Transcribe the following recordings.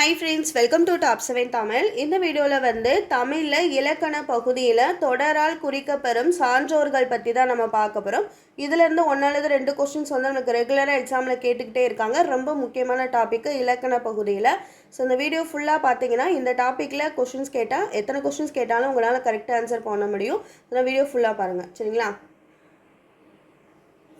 Hi friends welcome to top seven Tamil இந்த வீடியோவில் வந்து தமிழில் இலக்கண பகுதியில் தொடரால் குறிக்கப்பெறும் சான்றோர்கள் பற்றி தான் நம்ம பார்க்க போகிறோம் இதிலேருந்து ஒன்று அல்லது ரெண்டு கொஸ்டின்ஸ் வந்து நமக்கு ரெகுலராக எக்ஸாமில் கேட்டுக்கிட்டே இருக்காங்க. ரொம்ப முக்கியமான டாப்பிக்கு இலக்கண பகுதியில். ஸோ இந்த வீடியோ ஃபுல்லாக பார்த்தீங்கன்னா இந்த டாப்பிக்கில் கொஸ்டின்ஸ் கேட்டால் எத்தனை கொஸ்டின்ஸ் கேட்டாலும் உங்களால் கரெக்டாக ஆன்சர் பண்ண முடியும். இந்த வீடியோ ஃபுல்லாக பாருங்கள் சரிங்களா?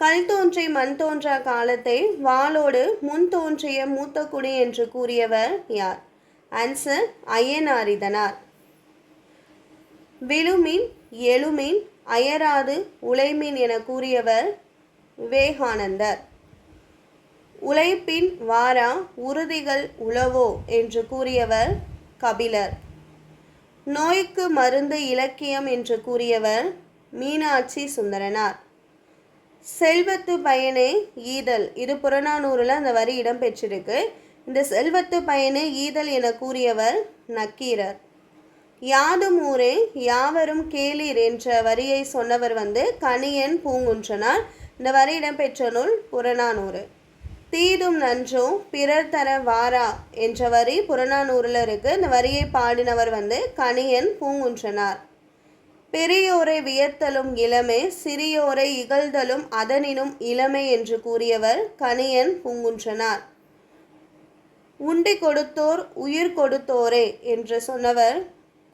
கல் தோன்றி மண் தோன்றா காலத்தை வாளோடு முன் தோன்றிய மூத்த குடி என்று கூறியவர் யார்? ஆன்சர் ஐயனாரிதனார் விழுமீன் எழுமீன் அயராது உழைமீன் என கூறியவர் விவேகானந்தர். உழைப்பின் வாரா உறுதிகள் உளவோ என்று கூறியவர் கபிலர். நோய்க்கு மருந்து இலக்கியம் என்று கூறியவர் மீனாட்சி சுந்தரனார். செல்வத்து பயனே ஈதல். இது புறநானூறில் அந்த வரி இடம்பெற்றிருக்கு. இந்த செல்வத்து பயனே ஈதல் என கூறியவர் நக்கீரர். யாதும் ஊரே யாவரும் கேளீர் என்ற வரியை சொன்னவர் வந்து கணியன் பூங்குன்றனார். இந்த வரி இடம்பெற்ற நூல் புறநானூறு. தீதும் நன்றோ பிறர் தர வாரா என்ற வரி புறநானூறில் இருக்குது இந்த வரியை பாடினவர் வந்து கணியன் பூங்குன்றனார். பெரியோரை வியத்தலும் இளமே சிறியோரை இகழ்தலும் அதனினும் இளமை என்று கூறியவர் கணியன் பூங்குன்றனார். உண்டி கொடுத்தோர் உயிர் கொடுத்தோரே என்று சொன்னவர்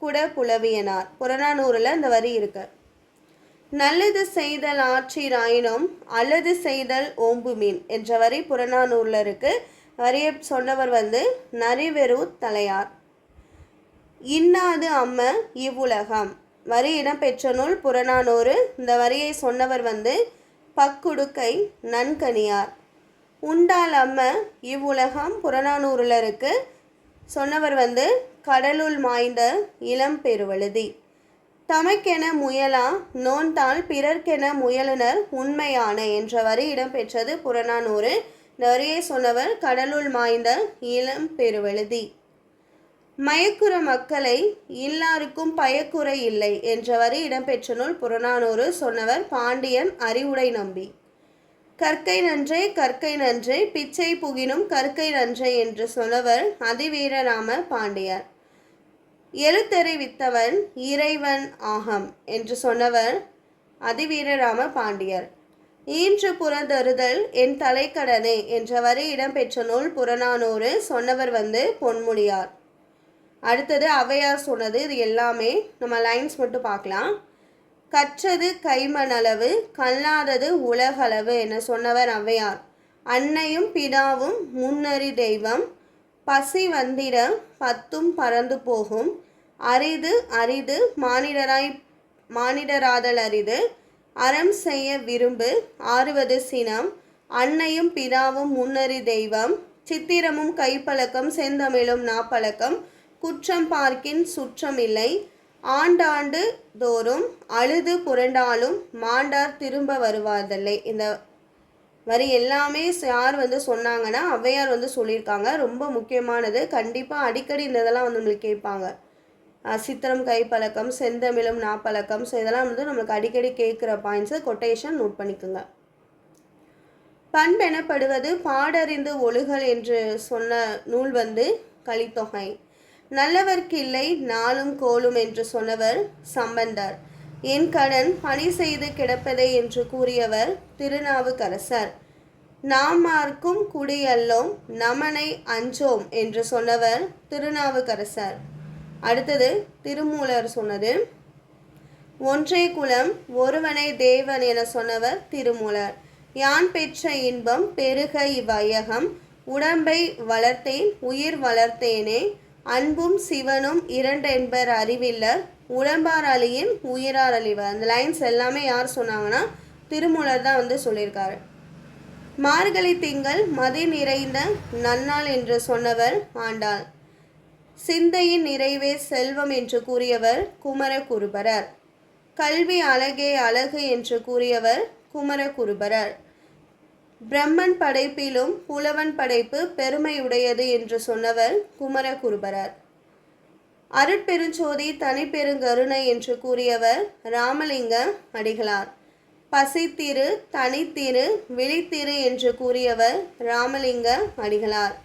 குட புலவியனார் புறநானூரில் இந்த வரி இருக்கு. நல்லது செய்தல் ஆற்றிராயினும் அல்லது செய்தல் ஓம்புமீன் என்ற வரி புறநானூரில் இருக்கு. வரியை சொன்னவர் வந்து நரிவெரு தலையார். இன்னாது அம்ம இவ்வுலகம். வரி இடம்பெற்ற நூல் புறநானூறு. இந்த வரியை சொன்னவர் வந்து பக்குடுக்கை நன்கனியார். உண்டால் அம்ம இவ்வுலகம் புறநானூறில் இருக்கு சொன்னவர் வந்து கடலுள் மாய்ந்த இளம் பெருவழுதி தமக்கென முயலா நோன்தால் பிறர்க்கென முயலுனர் உண்மையான என்ற வரி இடம்பெற்றது புறநானூறு. இந்த வரியை சொன்னவர் கடலுள் மாய்ந்த இளம் பெருவழுதி மயக்குற மக்களை இல்லாருக்கும் பயக்குறை இல்லை என்ற வரி இடம்பெற்ற நூல் புறநானூறு சொன்னவர் பாண்டியன் அறிவுடை நம்பி. கற்கை நன்றே கற்கை நன்றே பிச்சை புகினும் கற்கை நன்றே என்று சொன்னவர் அதிவீரராம பாண்டியர். எழுத்தறிவித்தவன் இறைவன் ஆகம் என்று சொன்னவர் அதிவீரராம பாண்டியர். ஈன்று புறந்தருதல் என் தலைக்கடனே என்ற வரி இடம்பெற்ற நூல் புறநானூறு சொன்னவர் வந்து பொன்முடியார். அடுத்தது அவையார் சொன்னது இது எல்லாமே நம்ம லைன்ஸ் மட்டும் பார்க்கலாம். கற்றது கைமணளவு கல்லாதது உலகளவு என சொன்னவர் ஔவையார் அன்னையும் பிதாவும் முன்னறி தெய்வம். பசி வந்திட பத்தும் பறந்து போகும். அரிது அரிது மானிடராய் மானிடராதல் அரிது. அறம் செய்ய விரும்பு ஆறுவது சினம். அன்னையும் பிதாவும் முன்னறி தெய்வம். சித்திரமும் கைப்பழக்கம் செந்தமிழும் நாப்பழக்கம். குற்றம் பார்க்கின் சுற்றம் இல்லை ஆண்டாண்டு தோறும் அழுது புரண்டாலும் மாண்டார் திரும்ப வருவார்தில்லை. இந்த வரி எல்லாமே யார் வந்து சொன்னாங்கன்னா ஔவையார் வந்து சொல்லியிருக்காங்க. ரொம்ப முக்கியமானது. கண்டிப்பாக அடிக்கடி இந்த இதெல்லாம் வந்து நம்மளுக்கு கேட்பாங்க. சித்திரம் கைப்பழக்கம் செந்தமிழும் நாப்பழக்கம். ஸோ இதெல்லாம் வந்து நம்மளுக்கு அடிக்கடி கேட்குற பாயிண்ட்ஸு கொட்டேஷன் நோட் பண்ணிக்கோங்க. பண்பெனப்படுவது பாடறிந்து ஒழுகல் என்று சொன்ன நூல் வந்து கலித்தொகை. நல்லவர்க்கில்லை நாளும் கோலும் என்று சொன்னவர் சம்பந்தர். என் கடன் பணி செய்து கிடப்பதே என்று கூறியவர் திருநாவுக்கரசர். நாமார்க்கும் குடியல்லோம் நமனை அஞ்சோம் என்று சொன்னவர் திருநாவுக்கரசர். அடுத்தது திருமூலர் சொன்னது ஒன்றே குலம் ஒருவனை தேவன் என சொன்னவர் திருமூலர். யான் பெற்ற இன்பம் பெருக இவ்வையகம். உடம்பை வளர்த்தேன் உயிர் வளர்த்தேனே. அன்பும் சிவனும் இரண்டென்பர் அறிவில்ல. உடம்பார் அழியின் உயிரார் அழிவர். அந்த லைன்ஸ் எல்லாமே யார் சொன்னாங்கன்னா திருமூலர் தான் வந்து சொல்லியிருக்காரு. மார்கழி திங்கள் மதி நிறைந்த நன்னாள் என்று சொன்னவர் ஆண்டாள். சிந்தையின் நிறைவே செல்வம் என்று கூறியவர் குமரகுருபரர். கல்வி அழகே அழகு என்று கூறியவர் குமரகுருபரர். பிரம்மன் படைப்பிலும் புலவன் படைப்பு பெருமையுடையது என்று சொன்னவர் குமரகுருபரர். அருட்பெருஞ்சோதி தனிப்பெருங்கருணை என்று கூறியவர் ராமலிங்க அடிகளார். பசித்திரு தனித்திரு விழித்திரு என்று கூறியவர் ராமலிங்க அடிகளார்.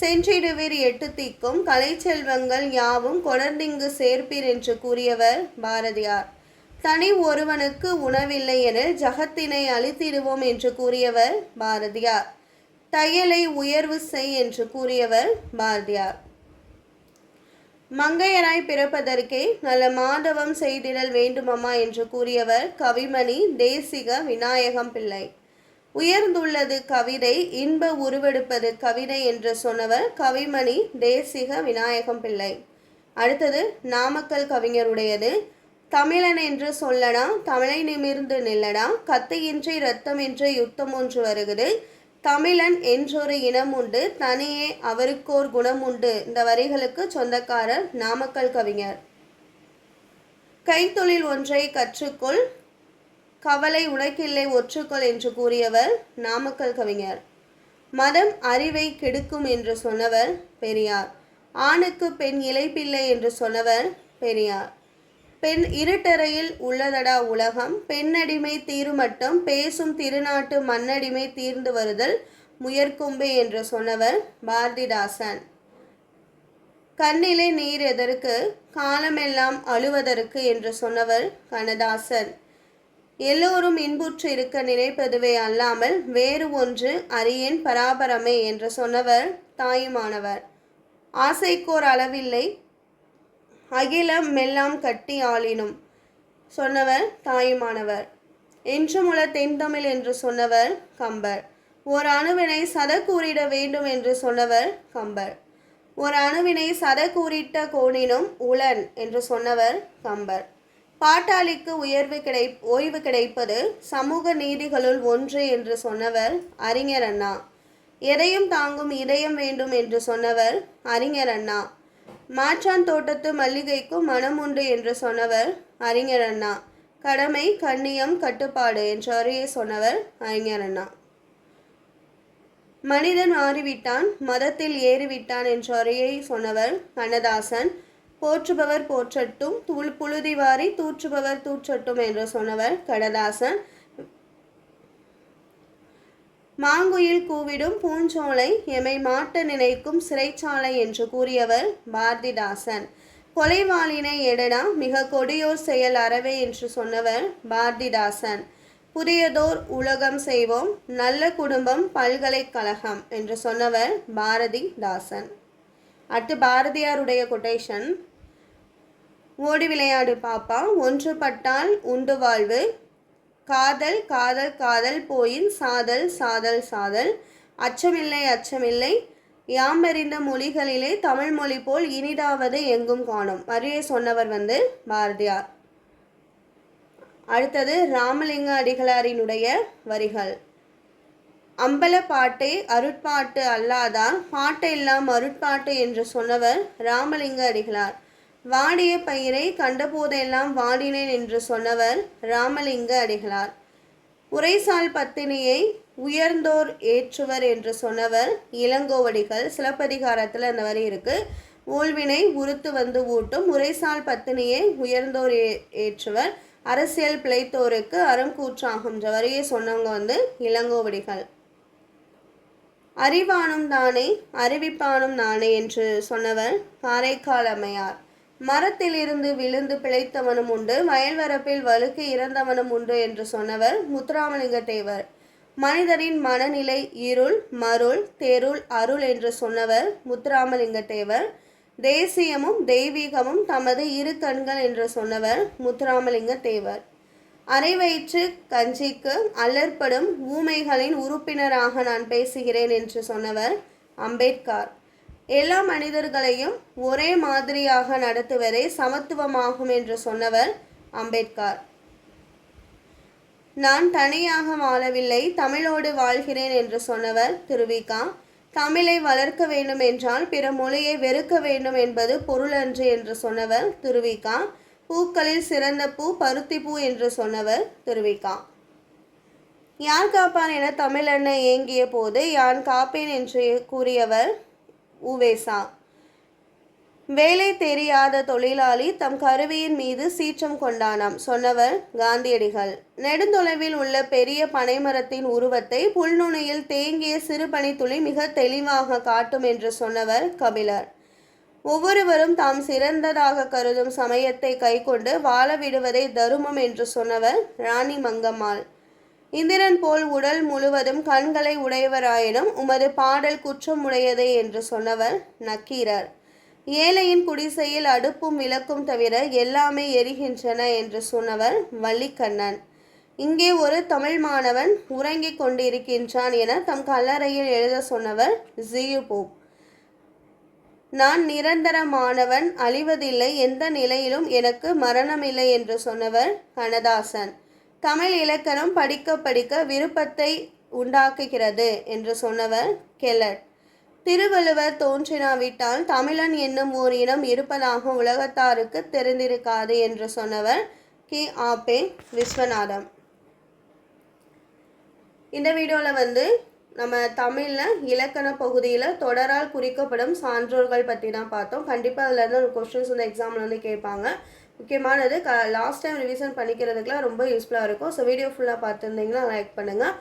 சென்றிடுவீர் எட்டு திக்கும் கலைச்செல்வங்கள் யாவும் கொடர்ந்திங்கு சேர்ப்பீர் என்று கூறியவர் பாரதியார். தனி ஒருவனுக்கு உணவில்லை எனில் ஜகத்தினை அழித்திடுவோம் என்று கூறியவர் பாரதியார். தையலை உயர்வு செய் என்று கூறியவர் பாரதியார். மங்கையராய் பிறப்பதற்கே நல்ல மாதவம் செய்திடல் வேண்டுமம்மா என்று கூறியவர் கவிமணி தேசிக விநாயகம் பிள்ளை. உயர்ந்துள்ளது கவிதை இன்ப உருவெடுப்பது கவிதை என்று சொன்னவர் கவிமணி தேசிக விநாயகம் பிள்ளை. அடுத்தது நாமக்கல் கவிஞருடையது தமிழன் என்று சொல்லடா தமிழை நிமிர்ந்து நில்லடா கத்தையின்றி என்ற யுத்தம் ஒன்று வருகிறது. தமிழன் என்றொரு இனம் உண்டு தனியே அவருக்கோர் குணம் உண்டு. இந்த வரிகளுக்கு சொந்தக்காரர் நாமக்கல் கவிஞர். கைத்தொழில் ஒன்றை கற்றுக்கொள் கவலை உனக்கில்லை ஒற்றுக்கொள் என்று கூறியவர் நாமக்கல் கவிஞர். மதம் அறிவை கெடுக்கும் என்று சொன்னவர் பெரியார். ஆணுக்கு பெண் இலைப்பிள்ளை என்று சொன்னவர் பெரியார். பெண் இருட்டறையில் உள்ளதடா உலகம்? பெண்ணடிமை தீருமட்டம் பேசும் திருநாட்டு மண்ணடிமை தீர்ந்து வருதல் முயற்கொம்பே என்று சொன்னவர் பாரதிதாசன். கண்ணிலே நீர் எதற்கு காலமெல்லாம் அழுவதற்கு என்று சொன்னவர் கனதாசன் எல்லோரும் இன்புற்று இருக்க நினைப்பதுவே அல்லாமல் வேறு ஒன்று அறியேன் பராபரமே என்று சொன்னவர் தாயுமானவர். ஆசைக்கோர் அளவில்லை அகிலம் மெல்லாம் கட்டி ஆளினும். சொன்னவர் தாயுமானவர். என்றுமுல தென்தமிழ் என்று சொன்னவர் கம்பர். ஓர் அணுவினை சத கூறிட வேண்டும் என்று சொன்னவர் கம்பர். ஒரு அணுவினை சத கூறிட்ட கோணினும் உளன் என்று சொன்னவர் கம்பர். பாட்டாளிக்கு உயர்வு கிடை ஓய்வு கிடைப்பது சமூக நீதிகளுள் ஒன்று என்று சொன்னவர் அறிஞர் அண்ணா. எதையும் தாங்கும் இதயம் வேண்டும் என்று சொன்னவர் அறிஞர் அண்ணா. மாற்றான் தோட்டத்து மல்லிகைக்கும் மனம் உண்டு என்று சொன்னவர் அறிஞர் அண்ணா. கடமை கண்ணியம் கட்டுப்பாடு என்று அறையை சொன்னவர் அறிஞர் அண்ணா. மனிதன் மாறிவிட்டான் மதத்தில் ஏறிவிட்டான் என்ற அறையை சொன்னவர் கண்ணதாசன். போற்றுபவர் போற்றட்டும் தூள் புழுதி வாரி தூற்றுபவர் தூற்றட்டும் என்று சொன்னவர் கடதாசன். மாங்குயில் கூவிடும் பூஞ்சோலை எமை மாட்ட நினைக்கும் சிறைச்சாலை என்று கூறியவர் பாரதிதாசன். கொலைவாளினை எடடா மிக கொடியோர் செயல் அறவே என்று சொன்னவர் பாரதிதாசன். புதியதோர் உலகம் செய்வோம் நல்ல குடும்பம் பல்கலைக்கழகம் என்று சொன்னவர் பாரதிதாசன். அடுத்து பாரதியாருடைய கொட்டேஷன் ஓடி விளையாடு பாப்பா ஒன்றுபட்டால் உண்டு வாழ்வு காதல் காதல் காதல் போயின் சாதல் சாதல் சாதல். அச்சமில்லை அச்சமில்லை. யாமறிந்த மொழிகளிலே தமிழ் மொழி போல் இனிதாவது எங்கும் காணும். வரியை சொன்னவர் வந்து பாரதியார். அடுத்தது ராமலிங்க அடிகளாரினுடைய வரிகள். அம்பல பாட்டே அருட்பாட்டு அல்லாதார் பாட்டை எல்லாம் அருட்பாட்டு என்று சொன்னவர் ராமலிங்க அடிகளார். வாடிய பயிரை கண்டபோதெல்லாம் வாடினேன் என்று சொன்னவர் ராமலிங்க அடிகளார். உரைசால் பத்தினியை உயர்ந்தோர் ஏற்றுவர் என்று சொன்னவர் இளங்கோவடிகள். சிலப்பதிகாரத்தில் அந்த வரி இருக்கு. ஊழ்வினை உறுத்து வந்து ஊட்டும் உரைசால் பத்தினியை உயர்ந்தோர் ஏ ஏற்றுவர். அரசியல் பிழைத்தோருக்கு அறம் கூற்றாகுன்ற வரியை சொன்னவங்க வந்து இளங்கோவடிகள். அறிவானும் தானே அறிவிப்பானும் நானே என்று சொன்னவர் காரைக்கால் அம்மையார். மரத்திலிருந்து விழுந்து பிழைத்தவனும் உண்டு வயல்வரப்பில் வழுக்கு இறந்தவனும் உண்டு என்று சொன்னவர் முத்துராமலிங்க தேவர் மனிதரின் மனநிலை இருள் மருள் தெருள் அருள் என்று சொன்னவர் முத்துராமலிங்க தேவர் தேசியமும் தெய்வீகமும் தமது இரு கண்கள் என்று சொன்னவர் முத்துராமலிங்க தேவர் அரைவயிற்று கஞ்சிக்கு அல்லற்படும் ஊமைகளின் உறுப்பினராக நான் பேசுகிறேன் என்று சொன்னவர் அம்பேத்கர். எல்லா மனிதர்களையும் ஒரே மாதிரியாக நடத்துவதே சமத்துவமாகும் என்று சொன்னவர் அம்பேத்கர். நான் தனியாக வாழவில்லை தமிழோடு வாழ்கிறேன் என்று சொன்னவர் திருவிகா தமிழை வளர்க்க வேண்டும் என்றால் பிற மொழியை வெறுக்க வேண்டும் என்பது பொருளன்று என்று சொன்னவர் திருவிகா பூக்களில் சிறந்த பூ பருத்தி பூ என்று சொன்னவர் திருவிகா யார் காப்பான் என தமிழண்ண ஏங்கிய போது யான் காப்பேன் என்று கூறியவர் உவேசா. வேலை தெரியாத தொழிலாளி தம் கருவியின் மீது சீற்றம் கொண்டானாம் சொன்னவர் காந்தியடிகள். நெடுந்தொலைவில் உள்ள பெரிய பனைமரத்தின் உருவத்தை புல்நுனியில் தேங்கிய சிறு பனித்துளி மிக தெளிவாக காட்டும் என்று சொன்னவர் கபிலர். ஒவ்வொருவரும் தாம் சிறந்ததாக கருதும் சமயத்தை கைக்கொண்டு வாழ விடுவதை தருமம் என்று சொன்னவர் ராணி மங்கம்மாள் இந்திரன் போல் உடல் முழுவதும் கண்களை உடையவராயினும் உமது பாடல் குற்றம் உடையதே என்று சொன்னவர் நக்கீரர். ஏழையின் குடிசையில் அடுப்பும் விளக்கும் தவிர எல்லாமே எரிகின்றன என்று சொன்னவர் வள்ளிக்கண்ணன். இங்கே ஒரு தமிழ் மாணவன் உறங்கிக் கொண்டிருக்கின்றான் என தம் கல்லறையில் எழுத சொன்னவர் ஜியு நான் நிரந்தரமானவன் அழிவதில்லை எந்த நிலையிலும் எனக்கு மரணமில்லை என்று சொன்னவர் கனதாசன் தமிழ் இலக்கணம் படிக்க படிக்க விருப்பத்தை உண்டாக்குகிறது என்று சொன்னவர் கெல்லட் திருவள்ளுவர் தோன்றினாவிட்டால் தமிழன் என்னும் ஓர் இனம் இருப்பதாக உலகத்தாருக்கு தெரிந்திருக்காது என்று சொன்னவர் கி. ஆபே விஸ்வநாதம். இந்த வீடியோவில் வந்து நம்ம தமிழில் இலக்கண பகுதியில் தொடரால் குறிக்கப்படும் சான்றோர்கள் பற்றி தான் பார்த்தோம். கண்டிப்பாக அதில் இருந்து ஒரு கொஸ்டின்ஸ் வந்து எக்ஸாமில் வந்து கேட்பாங்க. முக்கியமானது. க லாஸ்ட் டைம் ரிவிஷன் பண்ணிக்கிறதுக்குலாம் ரொம்ப யூஸ்ஃபுல்லாக இருக்கும். ஸோ வீடியோ ஃபுல்லாக பார்த்துருந்தீங்கன்னா லைக் பண்ணுங்கள்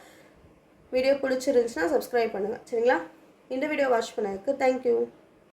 வீடியோ பிடிச்சிருந்துச்சுன்னா சப்ஸ்கிரைப் பண்ணுங்கள் சரிங்களா? இந்த வீடியோ வாட்ச் பண்ணதுக்கு தேங்க்யூ